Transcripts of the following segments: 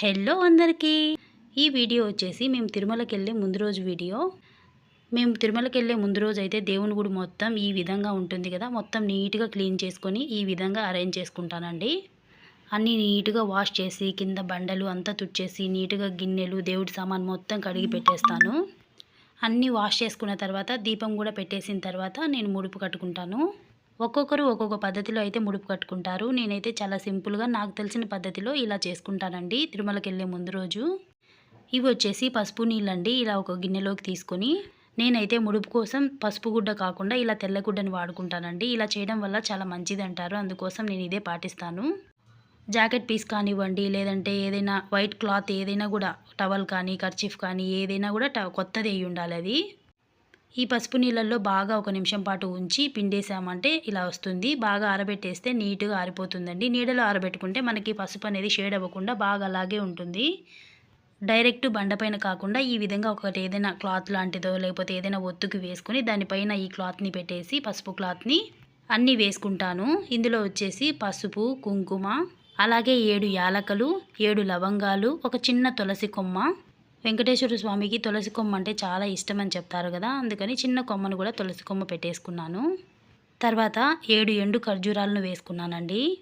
Hello అందరికీ. ఈ video వచ్చేసి మేము తిరుమలకి వెళ్ళే ముందు రోజు వీడియో. మేము తిరుమలకి వెళ్ళే ముందు రోజు అయితే దేవుని గుడి మొత్తం ఈ విధంగా ఉంటుంది కదా. మొత్తం నీట్గా క్లీన్ చేసుకొని ఈ విధంగా అరేంజ్ చేసుకుంటానండి. అన్నీ నీట్గా వాష్ చేసి కింద బండలు అంతా తుడిచేసి నీట్గా గిన్నెలు దేవుడి సామాన్ మొత్తం కడిగి పెట్టేస్తాను. అన్నీ వాష్ చేసుకున్న తర్వాత దీపం కూడా పెట్టేసిన తర్వాత నేను ముడుపు కట్టుకుంటాను. ఒక్కొక్కరు ఒక్కొక్క పద్ధతిలో అయితే ముడుపు కట్టుకుంటారు. నేనైతే చాలా సింపుల్గా నాకు తెలిసిన పద్ధతిలో ఇలా చేసుకుంటానండి. తిరుమలకి వెళ్ళే ముందు రోజు ఇవి వచ్చేసి పసుపు నీళ్ళండి. ఇలా ఒక గిన్నెలోకి తీసుకొని నేనైతే ముడుపు కోసం పసుపు గుడ్డ కాకుండా ఇలా తెల్లగుడ్డని వాడుకుంటానండి. ఇలా చేయడం వల్ల చాలా మంచిది అంటారు అందుకోసం నేను ఇదే పాటిస్తాను. జాకెట్ పీస్ కానివ్వండి లేదంటే ఏదైనా వైట్ క్లాత్ ఏదైనా కూడా టవల్ కానీ కర్చీఫ్ కానీ ఏదైనా కూడా ట కొత్తది అయ్యి ఉండాలి అది. ఈ పసుపు నీళ్ళల్లో బాగా ఒక నిమిషం పాటు ఉంచి పిండేసామంటే ఇలా వస్తుంది. బాగా ఆరబెట్టేస్తే నీట్గా ఆరిపోతుందండి. నీడలో ఆరబెట్టుకుంటే మనకి పసుపు అనేది షేడ్ అవ్వకుండా బాగా అలాగే ఉంటుంది. డైరెక్ట్ బండపైన కాకుండా ఈ విధంగా ఒకటి ఏదైనా క్లాత్ లాంటిదో లేకపోతే ఏదైనా ఒత్తుకు వేసుకొని దానిపైన ఈ క్లాత్ని పెట్టేసి పసుపు క్లాత్ని అన్నీ వేసుకుంటాను. ఇందులో వచ్చేసి పసుపు కుంకుమ అలాగే ఏడు యాలకలు ఏడు లవంగాలు ఒక చిన్న తులసి కొమ్మ వెంకటేశ్వర స్వామికి తులసి కొమ్మ అంటే చాలా ఇష్టం అని చెప్తారు కదా అందుకని చిన్న కొమ్మను కూడా తులసి కొమ్మ పెట్టేసుకున్నాను. తర్వాత ఏడు ఎండు ఖర్జూరాలను వేసుకున్నానండి.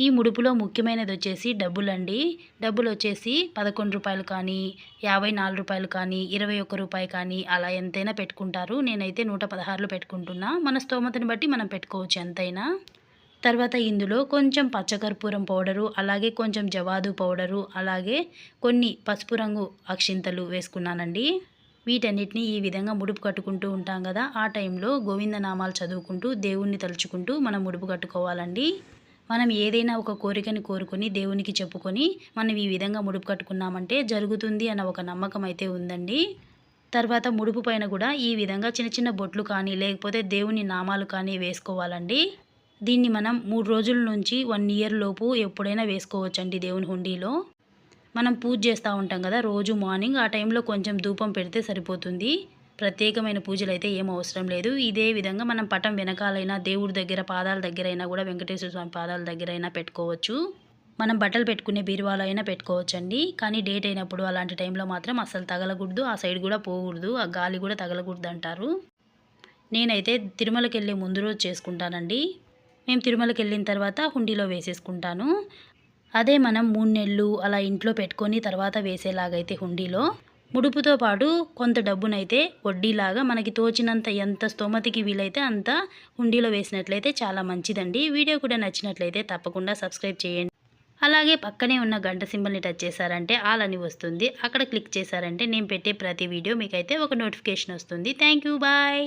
ఈ ముడుపులో ముఖ్యమైనది వచ్చేసి డబ్బులండి. డబ్బులు వచ్చేసి పదకొండు రూపాయలు కానీ యాభై నాలుగు రూపాయలు కానీ ఇరవై ఒక్క రూపాయి కానీ అలా ఎంతైనా పెట్టుకుంటారు. నేనైతే నూట పదహారులు పెట్టుకుంటున్నా. మన స్తోమతని బట్టి మనం పెట్టుకోవచ్చు ఎంతైనా. తర్వాత ఇందులో కొంచెం పచ్చకర్పూరం పౌడరు అలాగే కొంచెం జవాదు పౌడరు అలాగే కొన్ని పసుపు రంగు అక్షింతలు వేసుకున్నానండి. వీటన్నిటిని ఈ విధంగా ముడుపు కట్టుకుంటూ ఉంటాం కదా ఆ టైంలో గోవిందనామాలు చదువుకుంటూ దేవుణ్ణి తలుచుకుంటూ మనం ముడుపు కట్టుకోవాలండి. మనం ఏదైనా ఒక కోరికని కోరుకొని దేవునికి చెప్పుకొని మనం ఈ విధంగా ముడుపు కట్టుకున్నామంటే జరుగుతుంది అన్న ఒక నమ్మకం అయితే ఉందండి. తర్వాత ముడుపు పైన కూడా ఈ విధంగా చిన్న చిన్న బొట్లు కానీ లేకపోతే దేవుని నామాలు కానీ వేసుకోవాలండి. దీన్ని మనం మూడు రోజుల నుంచి వన్ ఇయర్ లోపు ఎప్పుడైనా వేసుకోవచ్చండి దేవుని హుండీలో. మనం పూజ చేస్తూ ఉంటాం కదా రోజు మార్నింగ్ ఆ టైంలో కొంచెం ధూపం పెడితే సరిపోతుంది. ప్రత్యేకమైన పూజలు అయితే ఏం అవసరం లేదు. ఇదే విధంగా మనం పటం వెనకాలైనా దేవుడి దగ్గర పాదాల దగ్గర అయినా కూడా వెంకటేశ్వర స్వామి పాదాల దగ్గర అయినా పెట్టుకోవచ్చు. మనం బట్టలు పెట్టుకునే బీరువాలో అయినా పెట్టుకోవచ్చండి. కానీ డేట్ అయినప్పుడు అలాంటి టైంలో మాత్రం అసలు తగలకూడదు ఆ సైడ్ కూడా పోకూడదు ఆ గాలి కూడా తగలకూడదు అంటారు నేనైతే తిరుమలకి వెళ్ళే ముందు రోజు చేసుకుంటానండి. మేము తిరుమలకి వెళ్ళిన తర్వాత హుండీలో వేసేసుకుంటాను. అదే మనం మూడు నెలలు అలా ఇంట్లో పెట్టుకొని తర్వాత వేసేలాగైతే హుండీలో. ముడుపుతో పాటు కొంత డబ్బునైతే వడ్డీలాగా మనకి తోచినంత ఎంత స్తోమతికి వీలైతే అంత హుండీలో వేసినట్లయితే చాలా మంచిదండి. వీడియో కూడా నచ్చినట్లయితే తప్పకుండా సబ్స్క్రైబ్ చేయండి. అలాగే పక్కనే ఉన్న గంట సింబల్ని టచ్ చేశారంటే ఆల్ అని వస్తుంది. అక్కడ క్లిక్ చేశారంటే నేను పెట్టే ప్రతి వీడియో మీకైతే ఒక నోటిఫికేషన్ వస్తుంది. Thank you. బాయ్.